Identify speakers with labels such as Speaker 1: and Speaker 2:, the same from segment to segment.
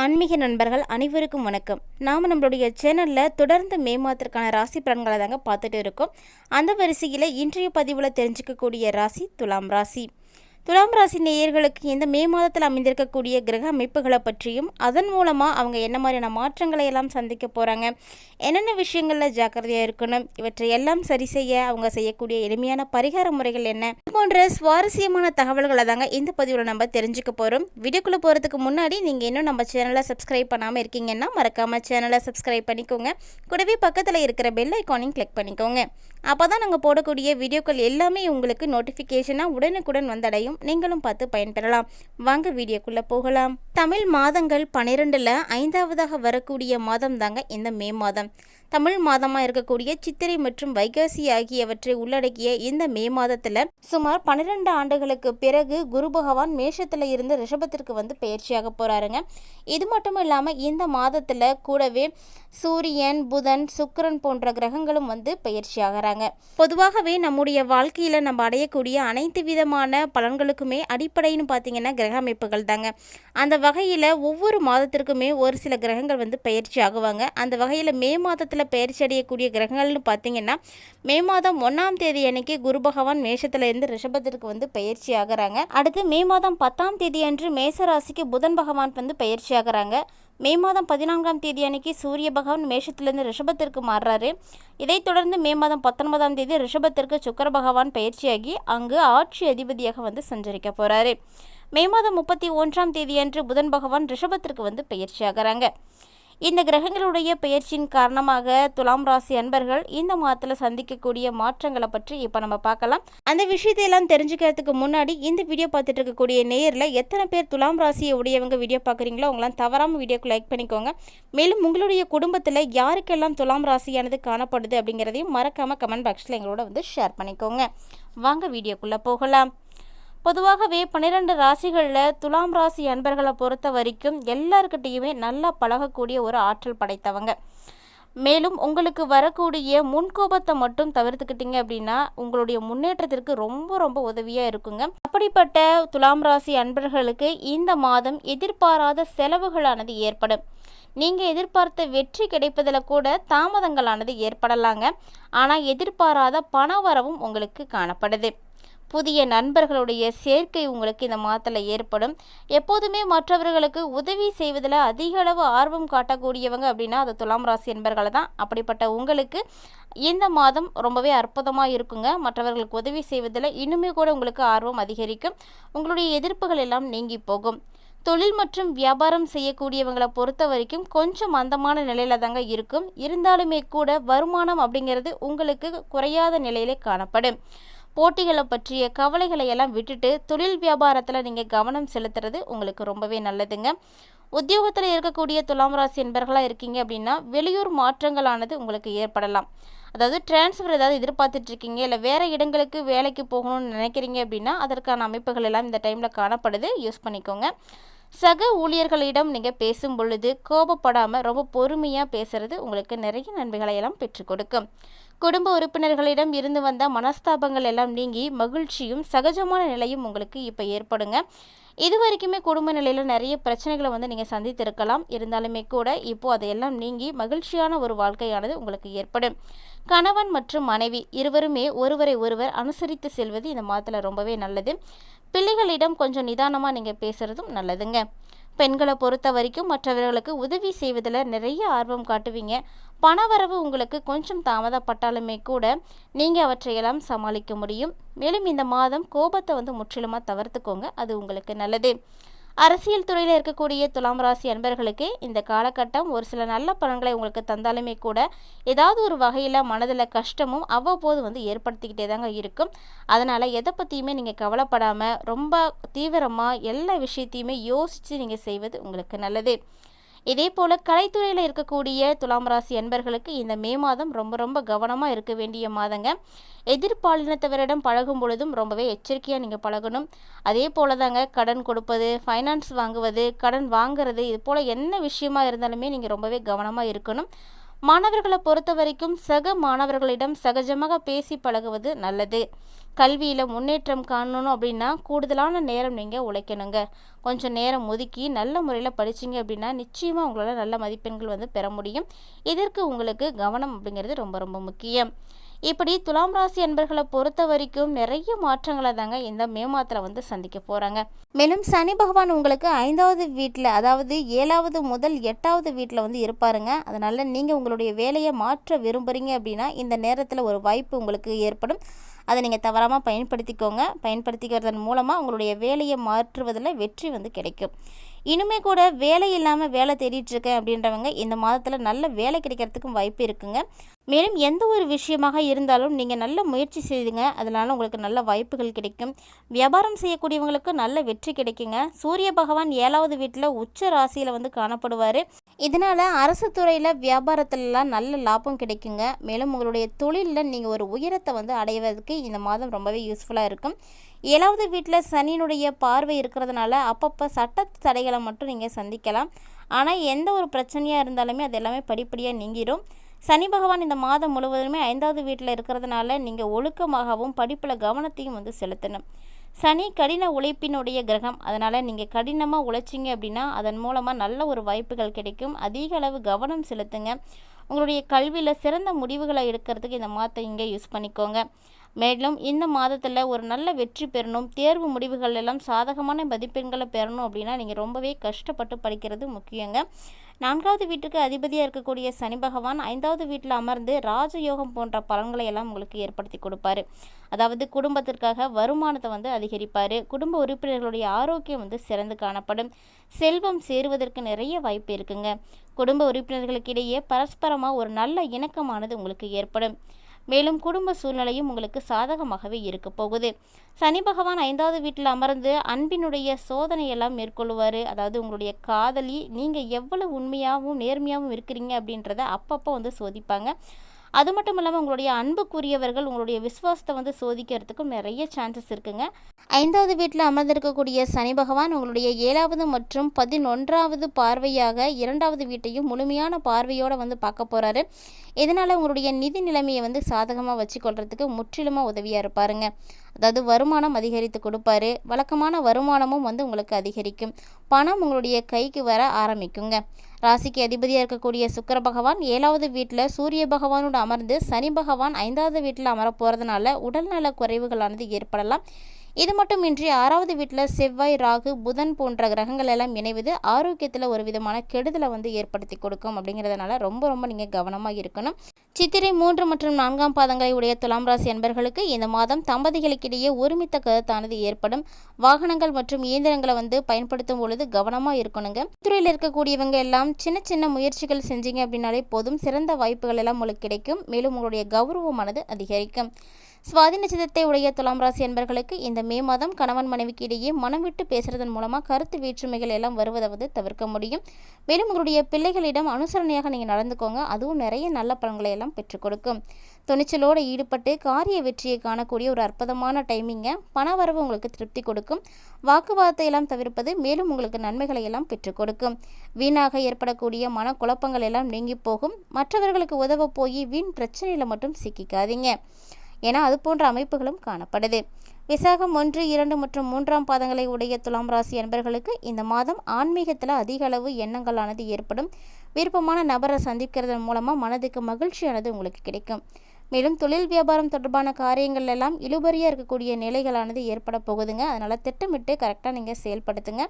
Speaker 1: ஆன்மீக நண்பர்கள் அனைவருக்கும் வணக்கம். நாம் நம்மளுடைய சேனலில் தொடர்ந்து மே மாதத்திற்கான ராசி பலன்களை தாங்க பார்த்துட்டு இருக்கோம். அந்த வரிசையில் இன்றைய பதிவில் தெரிஞ்சுக்கக்கூடிய ராசி துலாம் ராசி. துலாம் ராசி நேயர்களுக்கு இந்த மே மாதத்தில் அமைந்திருக்கக்கூடிய கிரக அமைப்புகளை பற்றியும் அதன் மூலமாக அவங்க என்ன மாதிரியான மாற்றங்களை எல்லாம் சந்திக்க போகிறாங்க என்னென்ன விஷயங்களில் ஜாக்கிரதையாக இருக்கணும் இவற்றை எல்லாம் சரி செய்ய அவங்க செய்யக்கூடிய எளிமையான பரிகார முறைகள் என்ன? இது போன்ற சுவாரஸ்யமான தகவல்களை தாங்க இந்த பதிவில் நம்ம தெரிஞ்சுக்க போகிறோம் வீடியோக்குள்ளே போகிறதுக்கு முன்னாடி நீங்கள் இன்னும் நம்ம சேனலை சப்ஸ்கிரைப் பண்ணாமல் இருக்கீங்கன்னா மறக்காமல் சேனலை சப்ஸ்கிரைப் பண்ணிக்கோங்க. கூடவே பக்கத்தில் இருக்கிற பெல் ஐக்கானையும் கிளிக் பண்ணிக்கோங்க. அப்போ தான் நாங்கள் போடக்கூடிய வீடியோக்கள் எல்லாமே உங்களுக்கு நோட்டிஃபிகேஷனாக உடனுக்குடன் வந்தடையும். நீங்களும் பார்த்து பயன்பெறலாம். வாங்க வீடியோக்குள்ளே போகலாம். தமிழ் மாதங்கள் பன்னிரெண்டில் ஐந்தாவதாக வரக்கூடிய மாதம் தாங்க இந்த மே மாதம். தமிழ் மாதமாக இருக்கக்கூடிய சித்திரை மற்றும் வைகாசி ஆகியவற்றை உள்ளடக்கிய இந்த மே மாதத்தில் சுமார் பன்னிரெண்டு ஆண்டுகளுக்கு பிறகு குரு பகவான் மேஷத்தில் இருந்து ரிஷபத்திற்கு வந்து பயிற்சியாக போகிறாருங்க இது மட்டும் இல்லாமல் இந்த மாதத்தில் கூடவே சூரியன் புதன் சுக்கரன் போன்ற கிரகங்களும் வந்து பயிற்சி ஆகிறாங்க பொதுவாகவே நம்முடைய வாழ்க்கையில் நம்ம அடையக்கூடிய அனைத்து விதமான பலன்களுக்குமே அடிப்படைன்னு பார்த்தீங்கன்னா கிரக அமைப்புகள் தாங்க. அந்த வகையில் ஒவ்வொரு மாதத்திற்குமே ஒரு சில கிரகங்கள் வந்து பயிற்சி ஆகுவாங்க. அந்த வகையில் மே மாதத்தில் பயிற்சி அடையக்கூடிய கிரகங்கள்னு பார்த்தீங்கன்னா மே மாதம் ஒன்றாம் தேதி அன்னைக்கு குரு பகவான் மேஷத்துல இருந்து ரிஷபத்திற்கு வந்து பயிற்சி ஆகுறாங்க அடுத்து மே மாதம் பத்தாம் தேதி அன்று மேச ராசிக்கு புதன் பகவான் வந்து பயிற்சி ஆகுறாங்க மே மாதம் பதினான்காம் தேதி அன்னைக்கு சூரிய பகவான் மேஷத்திலிருந்து ரிஷபத்திற்கு மாறுறாரு. இதைத் தொடர்ந்து மே மாதம் பத்தொன்பதாம் தேதி ரிஷபத்திற்கு சுக்கர பகவான் பயிற்சியாகி அங்கு ஆட்சி அதிபதியாக வந்து சஞ்சரிக்க போகிறாரு மே மாதம் முப்பத்தி ஒன்றாம் தேதி அன்று புதன் பகவான் ரிஷபத்திற்கு வந்து பயிற்சி ஆகிறாங்க இந்த கிரகங்களுடைய பெயர்ச்சியின் காரணமாக துலாம் ராசி அன்பர்கள் இந்த மாதத்தில் சந்திக்கக்கூடிய மாற்றங்களை பற்றி இப்போ நம்ம பார்க்கலாம். அந்த விஷயத்தையெல்லாம் தெரிஞ்சுக்கிறதுக்கு முன்னாடி இந்த வீடியோ பார்த்துட்டு இருக்கக்கூடிய நேரில் எத்தனை பேர் துலாம் ராசியை உடையவங்க வீடியோ பார்க்குறீங்களோ அவங்களாம் தவறாமல் வீடியோக்கு லைக் பண்ணிக்கோங்க. மேலும் உங்களுடைய குடும்பத்தில் யாருக்கெல்லாம் துலாம் ராசியானது காணப்படுது அப்படிங்கிறதையும் மறக்காமல் கமெண்ட் பாக்ஸில் எங்களோட வந்து ஷேர் பண்ணிக்கோங்க. வாங்க வீடியோக்குள்ளே போகலாம். பொதுவாகவே பன்னிரெண்டு ராசிகளில் துலாம் ராசி அன்பர்களை பொறுத்த வரைக்கும் எல்லாருக்கிட்டேயுமே நல்லா பழகக்கூடிய ஒரு ஆற்றல் படைத்தவங்க. மேலும் உங்களுக்கு வரக்கூடிய முன்கோபத்தை மட்டும் தவிர்த்துக்கிட்டீங்க அப்படின்னா உங்களுடைய முன்னேற்றத்திற்கு ரொம்ப ரொம்ப உதவியாக இருக்குங்க. அப்படிப்பட்ட துலாம் ராசி அன்பர்களுக்கு இந்த மாதம் எதிர்பாராத செலவுகளானது ஏற்படும். நீங்கள் எதிர்பார்த்த வெற்றி கிடைப்பதில் கூட தாமதங்களானது ஏற்படலாங்க. ஆனால் எதிர்பாராத பண வரவும் உங்களுக்கு காணப்படுது. புதிய நண்பர்களுடைய சேர்க்கை உங்களுக்கு இந்த மாதத்தில் ஏற்படும். எப்போதுமே மற்றவர்களுக்கு உதவி செய்வதில் அதிக அளவு ஆர்வம் காட்டக்கூடியவங்க அப்படின்னா அது துலாம் ராசி என்பர்களை தான் அப்படிப்பட்ட உங்களுக்கு இந்த மாதம் ரொம்பவே அற்புதமாக இருக்குங்க. மற்றவர்களுக்கு உதவி செய்வதில் இன்னுமே கூட உங்களுக்கு ஆர்வம் அதிகரிக்கும். உங்களுடைய எதிர்ப்புகள் எல்லாம் நீங்கி போகும். தொழில் மற்றும் வியாபாரம் செய்யக்கூடியவங்களை பொறுத்த வரைக்கும் கொஞ்சம் மந்தமான நிலையில தாங்க இருக்கும். இருந்தாலுமே கூட வருமானம் அப்படிங்கிறது உங்களுக்கு குறையாத நிலையிலே காணப்படும். போட்டிகளை பற்றிய கவலைகளை எல்லாம் விட்டுட்டு தொழில் வியாபாரத்தில் நீங்கள் கவனம் செலுத்துறது உங்களுக்கு ரொம்பவே நல்லதுங்க. உத்தியோகத்தில் இருக்கக்கூடிய துலாம் ராசி என்பர்களாக இருக்கீங்க அப்படின்னா வெளியூர் மாற்றங்களானது உங்களுக்கு ஏற்படலாம். அதாவது டிரான்ஸ்ஃபர் ஏதாவது எதிர்பார்த்துட்டு இருக்கீங்க இல்லை வேறு இடங்களுக்கு வேலைக்கு போகணும்னு நினைக்கிறீங்க அப்படின்னா அதற்கான அமைப்புகள் எல்லாம் இந்த டைமில் காணப்படுது. யூஸ் பண்ணிக்கோங்க. சக ஊழியர்களிடம் நீங்கள் பேசும் பொழுது கோபப்படாமல் ரொம்ப பொறுமையாக பேசுறது உங்களுக்கு நிறைய நன்மைகளை எல்லாம் பெற்றுக் கொடுக்கும். குடும்ப உறுப்பினர்களிடம் இருந்து வந்த மனஸ்தாபங்கள் எல்லாம் நீங்கி மகிழ்ச்சியும் சகஜமான நிலையும் உங்களுக்கு இப்போ ஏற்படுங்க. இது வரைக்குமே குடும்ப நிலையில் நிறைய பிரச்சனைகளை வந்து நீங்கள் சந்தித்திருக்கலாம். இருந்தாலுமே கூட இப்போது அதையெல்லாம் நீங்கி மகிழ்ச்சியான ஒரு வாழ்க்கையானது உங்களுக்கு ஏற்படும். கணவன் மற்றும் மனைவி இருவருமே ஒருவரை ஒருவர் அனுசரித்து செல்வது இந்த மாதத்தில் ரொம்பவே நல்லது. பிள்ளைகளிடம் கொஞ்சம் நிதானமாக நீங்கள் பேசுகிறதும் நல்லதுங்க. பெண்களை பொறுத்த வரைக்கும் மற்றவர்களுக்கு உதவி செய்வதில் நிறைய ஆர்வம் காட்டுவீங்க. பணவரவு உங்களுக்கு கொஞ்சம் தாமதப்பட்டாலுமே கூட நீங்கள் அவற்றையெல்லாம் சமாளிக்க முடியும். மேலும் இந்த மாதம் கோபத்தை வந்து முற்றிலுமாக தவிர்த்துக்கோங்க. அது உங்களுக்கு நல்லது. அரசியல் துறையில் இருக்கக்கூடிய துலாம் ராசி அன்பர்களுக்கு இந்த காலகட்டம் ஒரு சில நல்ல பலன்களை உங்களுக்கு தந்தாலுமே கூட ஏதாவது ஒரு வகையில் மனதில் கஷ்டமும் அவ்வப்போது வந்து ஏற்படுத்திக்கிட்டே தாங்க இருக்கும். அதனால் எதை பற்றியுமே நீங்கள் கவலைப்படாமல் ரொம்ப தீவிரமாக எல்லா விஷயத்தையுமே யோசித்து நீங்கள் செய்வது உங்களுக்கு நல்லது. இதே போல் கலைத்துறையில் இருக்கக்கூடிய துலாம் ராசி அன்பர்களுக்கு இந்த மே மாதம் ரொம்ப ரொம்ப கவனமாக இருக்க வேண்டிய மாதங்க. எதிர்பாலினத்தவரிடம் பழகும் பொழுதும் ரொம்பவே எச்சரிக்கையாக நீங்கள் பழகணும். அதே போல் தாங்க கடன் கொடுப்பது ஃபைனான்ஸ் வாங்குவது கடன் வாங்குறது இது போல் என்ன விஷயமா இருந்தாலுமே நீங்கள் ரொம்பவே கவனமாக இருக்கணும். மாணவர்களை பொறுத்த வரைக்கும் சக மாணவர்களிடம் சகஜமாக பேசி பழகுவது நல்லது. கல்வியில் முன்னேற்றம் காணணும் அப்படின்னா கூடுதலான நேரம் நீங்கள் உழைக்கணுங்க. கொஞ்சம் நேரம் ஒதுக்கி நல்ல முறையில் படிச்சிங்க அப்படின்னா நிச்சயமாக உங்களால் நல்ல மதிப்பெண்கள் வந்து பெற முடியும். இதற்கு உங்களுக்கு கவனம் அப்படிங்கிறது ரொம்ப ரொம்ப முக்கியம். இப்படி துலாம் ராசி அன்பர்களை பொறுத்த வரைக்கும் நிறைய மாற்றங்களை தாங்க இந்த மே மாதத்தில் வந்து சந்திக்க போகிறாங்க மேலும் சனி பகவான் உங்களுக்கு ஐந்தாவது வீட்டில் அதாவது ஏழாவது முதல் எட்டாவது வீட்டில் வந்து இருப்பாருங்க. அதனால் நீங்கள் உங்களுடைய வேலையை மாற்ற விரும்புகிறீங்க அப்படின்னா இந்த நேரத்தில் ஒரு வாய்ப்பு உங்களுக்கு ஏற்படும். அதை நீங்கள் தவறாமல் பயன்படுத்திக்கோங்க. பயன்படுத்திக்கிறதன் மூலமாக உங்களுடைய வேலையை மாற்றுவதில் வெற்றி வந்து கிடைக்கும். இனிமே கூட வேலை இல்லாமல் வேலை தேடிட்டுருக்கேன் அப்படின்றவங்க இந்த மாதத்தில் நல்ல வேலை கிடைக்கிறதுக்கும் வாய்ப்பு இருக்குங்க. மேலும் எந்த ஒரு விஷயமாக இருந்தாலும் நீங்கள் நல்ல முயற்சி செய்துங்க. அதனால் உங்களுக்கு நல்ல வாய்ப்புகள் கிடைக்கும். வியாபாரம் செய்யக்கூடியவங்களுக்கு நல்ல வெற்றி கிடைக்குங்க. சூரிய பகவான் ஏழாவது வீட்டில் உச்ச ராசியில் வந்து காணப்படுவார். இதனால் அரசு துறையில் வியாபாரத்துலலாம் நல்ல லாபம் கிடைக்குங்க. மேலும் உங்களுடைய தொழிலில் நீங்கள் ஒரு உயரத்தை வந்து அடைவதற்கு இந்த மாதம் ரொம்பவே யூஸ்ஃபுல்லாக இருக்கும். ஏழாவது வீட்டில் சனியினுடைய பார்வை இருக்கிறதுனால அப்பப்போ சட்ட தடைகளை மட்டும் நீங்கள் சந்திக்கலாம். ஆனால் எந்த ஒரு பிரச்சனையாக இருந்தாலுமே அது எல்லாமே படிப்படியாக நீங்கிடும் சனி பகவான் இந்த மாதம் முழுவதுமே ஐந்தாவது வீட்டில் இருக்கிறதுனால நீங்கள் ஒழுக்கமாகவும் படிப்பில் கவனத்தையும் வந்து செலுத்தணும். சனி கடின உழைப்பினுடைய கிரகம். அதனால் நீங்கள் கடினமாக உழைச்சிங்க அப்படின்னா அதன் மூலமாக நல்ல ஒரு வாய்ப்புகள் கிடைக்கும். அதிக அளவு கவனம் செலுத்துங்க. உங்களுடைய கல்வியில் சிறந்த முடிவுகளை எடுக்கிறதுக்கு இந்த மாதத்தை இங்கே யூஸ் பண்ணிக்கோங்க. மேலும் இந்த மாதத்தில் ஒரு நல்ல வெற்றி பெறணும். தேர்வு முடிவுகள் எல்லாம் சாதகமான மதிப்பெண்களை பெறணும் அப்படின்னா நீங்கள் ரொம்பவே கஷ்டப்பட்டு படிக்கிறது முக்கியங்க. நான்காவது வீட்டுக்கு அதிபதியாக இருக்கக்கூடிய சனி பகவான் ஐந்தாவது வீட்டில் அமர்ந்து ராஜயோகம் போன்ற பலன்களை எல்லாம் உங்களுக்கு ஏற்படுத்தி கொடுப்பாரு. அதாவது குடும்பத்திற்காக வருமானத்தை வந்து அதிகரிப்பார். குடும்ப உறுப்பினர்களுடைய ஆரோக்கியம் வந்து சிறந்து காணப்படும். செல்வம் சேருவதற்கு நிறைய வாய்ப்பு இருக்குங்க. குடும்ப உறுப்பினர்களுக்கிடையே பரஸ்பரமாக ஒரு நல்ல இணக்கமானது உங்களுக்கு ஏற்படும். மேலும் குடும்ப சூழ்நிலையும் உங்களுக்கு சாதகமாகவே இருக்க போகுது. சனி பகவான் ஐந்தாவது வீட்டில் அமர்ந்து அன்பினுடைய சோதனையெல்லாம் மேற்கொள்வார் அதாவது உங்களுடைய காதலி நீங்கள் எவ்வளவு உண்மையாகவும் நேர்மையாகவும் இருக்கிறீங்க அப்படின்றத அப்பப்போ வந்து சோதிப்பாங்க. அது மட்டும் இல்லாமல் உங்களுடைய அன்புக்குரியவர்கள் உங்களுடைய விசுவாசத்தை வந்து சோதிக்கிறதுக்கும் நிறைய சான்சஸ் இருக்குங்க. ஐந்தாவது வீட்டில் அமர்ந்திருக்கக்கூடிய சனி பகவான் உங்களுடைய ஏழாவது மற்றும் பதினொன்றாவது பார்வையாக இரண்டாவது வீட்டையும் முழுமையான பார்வையோடு வந்து பார்க்க போகிறாரு இதனால் உங்களுடைய நிதி நிலைமையை வந்து சாதகமாக வச்சுக்கொள்கிறதுக்கு முற்றிலுமாக உதவியாக இருப்பாருங்க. அதாவது வருமானம் அதிகரித்து கொடுப்பாரு. வழக்கமான வருமானமும் வந்து உங்களுக்கு அதிகரிக்கும். பணம் உங்களுடைய கைக்கு வர ஆரம்பிக்குங்க. ராசிக்கு அதிபதியாக இருக்கக்கூடிய சுக்கர பகவான் ஏழாவது வீட்டில் சூரிய பகவானோடு அமர்ந்து சனி பகவான் ஐந்தாவது வீட்டில் அமர போகிறதுனால உடல்நல குறைவுகளானது ஏற்படலாம். இது மட்டுமின்றி ஆறாவது வீட்டில் செவ்வாய் ராகு புதன் போன்ற கிரகங்கள் எல்லாம் இணைவது ஆரோக்கியத்தில் ஒரு விதமான கெடுதலை வந்து ஏற்படுத்தி கொடுக்கும் அப்படிங்கிறதுனால ரொம்ப ரொம்ப நீங்கள் கவனமாக இருக்கணும். சித்திரை மூன்று மற்றும் நான்காம் பாதங்களை உடைய துலாம் ராசி அன்பர்களுக்கு இந்த மாதம் தம்பதிகளுக்கிடையே ஒருமித்த கருத்தானது ஏற்படும். வாகனங்கள் மற்றும் இயந்திரங்களை வந்து பயன்படுத்தும் பொழுது கவனமாக இருக்கணுங்க. துறையில் இருக்கக்கூடியவங்க எல்லாம் சின்ன சின்ன முயற்சிகள் செஞ்சீங்க அப்படின்னாலே போதும். சிறந்த வாய்ப்புகள் எல்லாம் உங்களுக்கு கிடைக்கும். மேலும் உங்களுடைய கௌரவமானது அதிகரிக்கும். சுவாதி நட்சத்திரத்தை உடைய துலாம் ராசி என்பர்களுக்கு இந்த மே மாதம் கணவன் மனைவிக்கு இடையே மனம் விட்டு பேசுறதன் மூலமாக கருத்து வேற்றுமைகள் எல்லாம் வருவதாவது தவிர்க்க முடியும். மேலும் உங்களுடைய பிள்ளைகளிடம் அனுசரணையாக நீங்கள் நடந்துக்கோங்க. அதுவும் நிறைய நல்ல பலன்களை எல்லாம் பெற்றுக் கொடுக்கும். துணிச்சலோடு ஈடுபட்டு காரிய வெற்றியை காணக்கூடிய ஒரு அற்புதமான டைமிங்க பண வரவு உங்களுக்கு திருப்தி கொடுக்கும். வாக்குவாதத்தை எல்லாம் தவிர்ப்பது மேலும் உங்களுக்கு நன்மைகளை எல்லாம் பெற்றுக் கொடுக்கும். வீணாக ஏற்படக்கூடிய மன குழப்பங்கள் எல்லாம் நீங்கி போகும். மற்றவர்களுக்கு உதவ போய் வீண் பிரச்சனையில் மட்டும் சிக்கிக்காதீங்க. என அது போன்ற அமைப்புகளும் காணப்படுது. விசாகம் ஒன்று இரண்டு மற்றும் மூன்றாம் பாதங்களை உடைய துலாம் ராசி அன்பர்களுக்கு இந்த மாதம் ஆன்மீகத்தில் அதிக அளவு எண்ணங்களானது ஏற்படும். விருப்பமான நபரை சந்திக்கிறதன் மூலமாக மனதுக்கு மகிழ்ச்சியானது உங்களுக்கு கிடைக்கும். மேலும் தொழில் வியாபாரம் தொடர்பான காரியங்கள் எல்லாம் இழுபறியாக இருக்கக்கூடிய நிலைகளானது ஏற்பட போகுதுங்க. அதனால் திட்டமிட்டு கரெக்டாக நீங்கள் செயல்படுத்துங்க.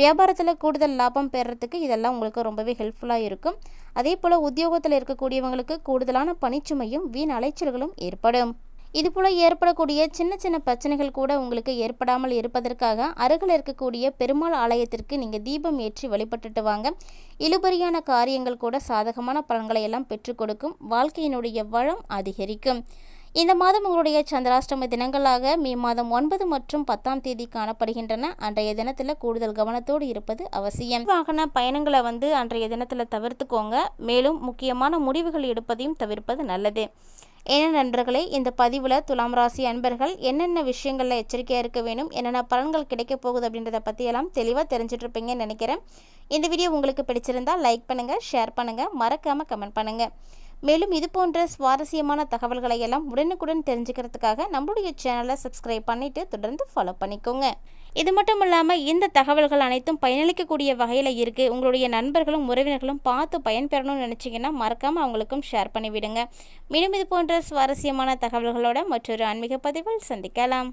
Speaker 1: வியாபாரத்தில் கூடுதல் லாபம் பெறுறதுக்கு இதெல்லாம் உங்களுக்கு ரொம்பவே ஹெல்ப்ஃபுல்லாக இருக்கும். அதே போல் உத்தியோகத்தில் இருக்கக்கூடியவங்களுக்கு கூடுதலான பணிச்சுமையும் வீண் அலைச்சல்களும் ஏற்படும். இதுபோல் ஏற்படக்கூடிய சின்ன சின்ன பிரச்சனைகள் கூட உங்களுக்கு ஏற்படாமல் இருப்பதற்காக அருகில் இருக்கக்கூடிய பெருமாள் ஆலயத்திற்கு நீங்கள் தீபம் ஏற்றி வழிபட்டுட்டு வாங்க. இழுபறியான காரியங்கள் கூட சாதகமான பலன்களை எல்லாம் பெற்றுக் கொடுக்கும். வாழ்க்கையினுடைய வளம் அதிகரிக்கும். இந்த மாதம் உங்களுடைய சந்திராஷ்டம தினங்களாக மே மாதம் ஒன்பது மற்றும் பத்தாம் தேதி காணப்படுகின்றன. அன்றைய தினத்தில் கூடுதல் கவனத்தோடு இருப்பது அவசியம். வாகன பயணங்களை வந்து அன்றைய தினத்தில் தவிர்த்துக்கோங்க. மேலும் முக்கியமான முடிவுகள் எடுப்பதையும் தவிர்ப்பது நல்லது. என்ன நண்பர்களே இந்த பதிவில் துலாம் ராசி அன்பர்கள் என்னென்ன விஷயங்களில் எச்சரிக்கையாக இருக்க வேணும் என்னென்ன பலன்கள் கிடைக்க போகுது அப்படின்றத பற்றியெல்லாம் தெளிவாக தெரிஞ்சிட்ருப்பீங்கன்னு நினைக்கிறேன். இந்த வீடியோ உங்களுக்கு பிடிச்சிருந்தால் லைக் பண்ணுங்கள் ஷேர் பண்ணுங்கள் மறக்காமல் கமெண்ட் பண்ணுங்கள் மேலும் இது போன்ற சுவாரஸ்யமான தகவல்களை எல்லாம் உடனுக்குடன் தெரிஞ்சுக்கிறதுக்காக நம்மளுடைய சேனலை சப்ஸ்கிரைப் பண்ணிவிட்டு தொடர்ந்து ஃபாலோ பண்ணிக்கோங்க. இது மட்டும் இல்லாமல் இந்த தகவல்கள் அனைத்தும் பயனளிக்கக்கூடிய வகையில் இருக்குது உங்களுடைய நண்பர்களும் உறவினர்களும் பார்த்து பயன்பெறணும்னு நினச்சிங்கன்னா மறக்காமல் அவங்களுக்கும் ஷேர் பண்ணிவிடுங்க. மேலும் இது போன்ற சுவாரஸ்யமான தகவல்களோட மற்றொரு ஆன்மீக பதிவில் சந்திக்கலாம்.